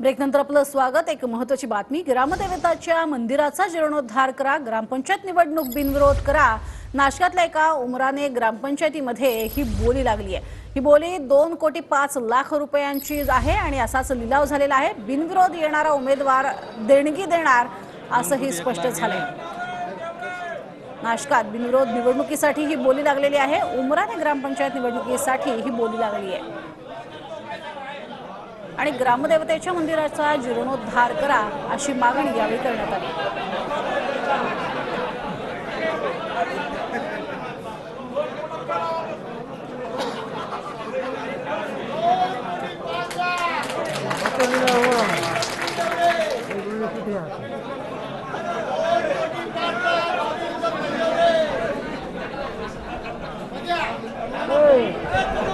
ब्रेकनंतर आपलं स्वागत. एक महत्वाची बातमी. ग्रामदेवताच्या मंदिराचा जीर्णोद्धार करा. ग्रामपंचायत निवडणूक बिनविरोध करा. नाशकातल्या एका उमराने ग्रामपंचायतीमध्ये ही बोली लागली आहे. ही बोली दोन कोटी पाच लाख रुपयांची आहे आणि असाच लिलाव झालेला आहे. बिनविरोध येणारा उमेदवार देणगी देणार असंही स्पष्ट झालंय. नाशकात बिनविरोध निवडणुकीसाठी ही बोली लागलेली आहे. उमराने ग्रामपंचायत निवडणुकीसाठी ही बोली लागली आहे. आणि ग्रामदेवतेच्या मंदिराचा जीर्णोद्धार करा अशी मागणी यावेळी करण्यात आली Hey!